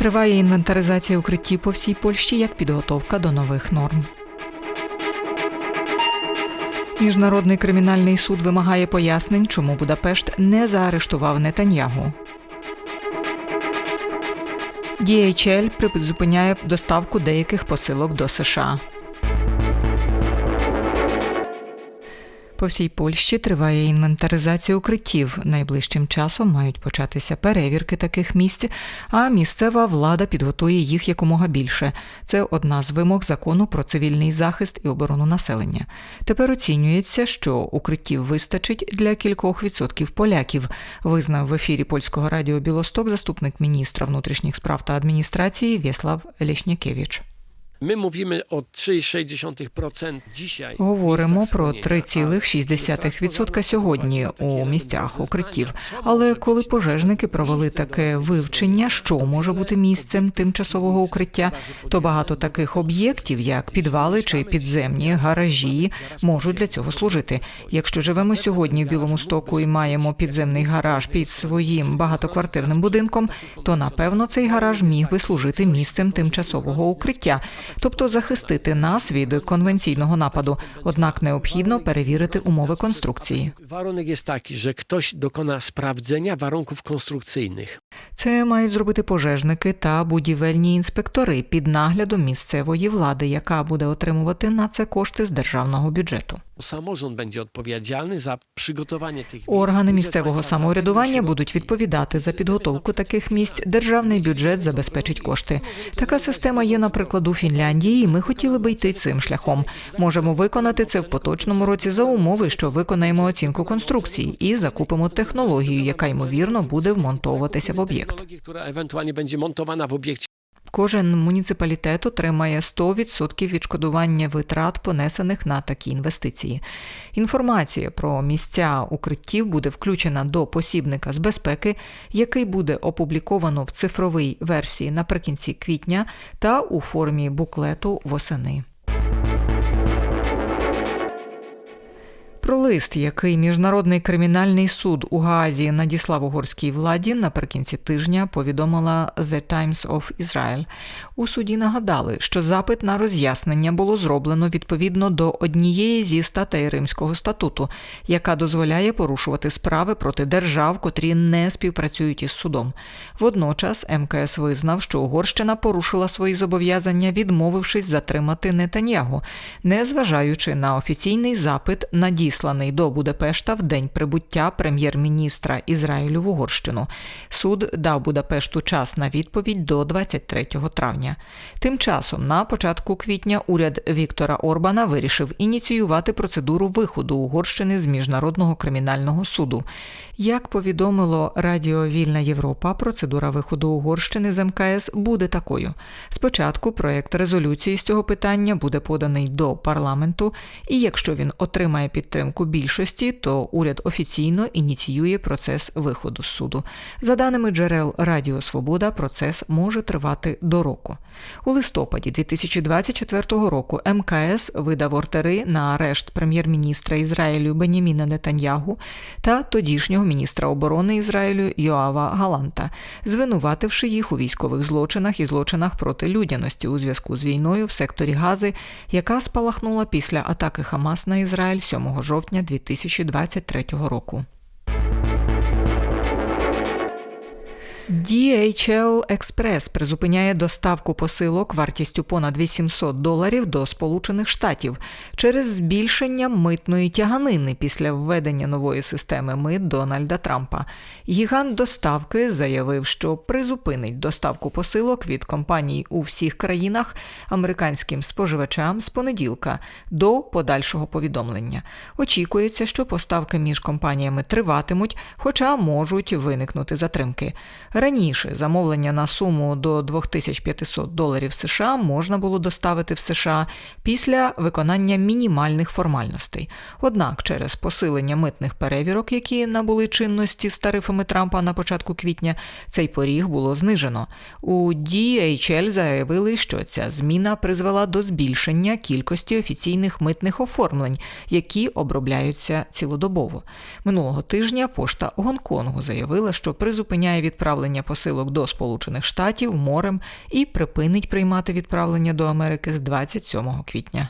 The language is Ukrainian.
Триває інвентаризація укриттів по всій Польщі як підготовка до нових норм. Міжнародний кримінальний суд вимагає пояснень, чому Будапешт не заарештував Нетаньягу. DHL призупиняє доставку деяких посилок до США. По всій Польщі триває інвентаризація укриттів. Найближчим часом мають початися перевірки таких місць, а місцева влада підготує їх якомога більше. Це одна з вимог закону про цивільний захист і оборону населення. Тепер оцінюється, що укриттів вистачить для кількох відсотків поляків. Визнав в ефірі польського радіо Білосток заступник міністра внутрішніх справ та адміністрації Вєслав Лєшнякевич. My mówimy o 3,6% dzisiaj. Говоримо про схоронення, 3,6% сьогодні у місцях укриттів. Але коли пожежники провели таке вивчення, що може бути місцем тимчасового укриття, то багато таких об'єктів, як підвали чи підземні гаражі, можуть для цього служити. Якщо живемо сьогодні в Білому Стоку і маємо підземний гараж під своїм багатоквартирним будинком, то напевно цей гараж міг би служити місцем тимчасового укриття тобто захистити нас від конвенційного нападу. Однак необхідно перевірити умови конструкції. Warunek jest taki, że ktoś dokona sprawdzenia warunków konstrukcyjnych. Це мають зробити пожежники та будівельні інспектори під наглядом місцевої влади, яка буде отримувати на це кошти з державного бюджету. Samorząd będzie odpowiedzialny za przygotowanie tych Органи місцевого самоврядування будуть відповідати за підготовку таких місць. Державний бюджет забезпечить кошти. Така система є, наприклад, у Фінляндії, і ми хотіли би йти цим шляхом. Можемо виконати це в поточному році за умови, що виконаємо оцінку конструкцій і закупимо технологію, яка ймовірно буде вмонтовуватися в об'єкт. Кожен муніципалітет отримає 100% відшкодування витрат, понесених на такі інвестиції. Інформація про місця укриттів буде включена до посібника з безпеки, який буде опубліковано в цифровій версії наприкінці квітня та у формі буклету восени. Про лист, який міжнародний кримінальний суд у Гаазі надіслав угорській владі, наприкінці тижня повідомила The Times of Israel. У суді нагадали, що запит на роз'яснення було зроблено відповідно до однієї зі статей Римського статуту, яка дозволяє порушувати справи проти держав, котрі не співпрацюють із судом. Водночас МКС визнав, що Угорщина порушила свої зобов'язання, відмовившись затримати Нетаньягу, незважаючи на офіційний запит, надісланий до Будапешта в день прибуття прем'єр-міністра Ізраїлю в Угорщину. Суд дав Будапешту час на відповідь до 23 травня. Тим часом, на початку квітня, уряд Віктора Орбана вирішив ініціювати процедуру виходу Угорщини з міжнародного кримінального суду. Як повідомило Радіо Вільна Європа, процедура виходу Угорщини з МКС буде такою: спочатку проект резолюції з цього питання буде поданий до парламенту, і якщо він отримає підтримку більшості, то уряд офіційно ініціює процес виходу з суду. За даними джерел Радіо Свобода, процес може тривати до року. У листопаді 2024 року МКС видав ордери на арешт прем'єр-міністра Ізраїлю Беняміна Нетаньягу та тодішнього міністра оборони Ізраїлю Йоава Галанта, звинувативши їх у військових злочинах і злочинах проти людяності у зв'язку з війною в секторі Гази, яка спалахнула після атаки Хамас на Ізраїль 7 жовтня 2023 року. DHL Express призупиняє доставку посилок вартістю понад 800 доларів до Сполучених Штатів через збільшення митної тяганини після введення нової системи мит Дональда Трампа. Гігант доставки заявив, що призупинить доставку посилок від компаній у всіх країнах американським споживачам з понеділка до подальшого повідомлення. Очікується, що поставки між компаніями триватимуть, хоча можуть виникнути затримки. Раніше замовлення на суму до 2500 доларів США можна було доставити в США після виконання мінімальних формальностей. Однак, через посилення митних перевірок, які набули чинності з тарифами Трампа на початку квітня, цей поріг було знижено. У DHL заявили, що ця зміна призвела до збільшення кількості офіційних митних оформлень, які обробляються цілодобово. Минулого тижня пошта Гонконгу заявила, що призупиняє відправлення відправлення посилок до Сполучених Штатів морем і припинить приймати відправлення до Америки з 27 квітня.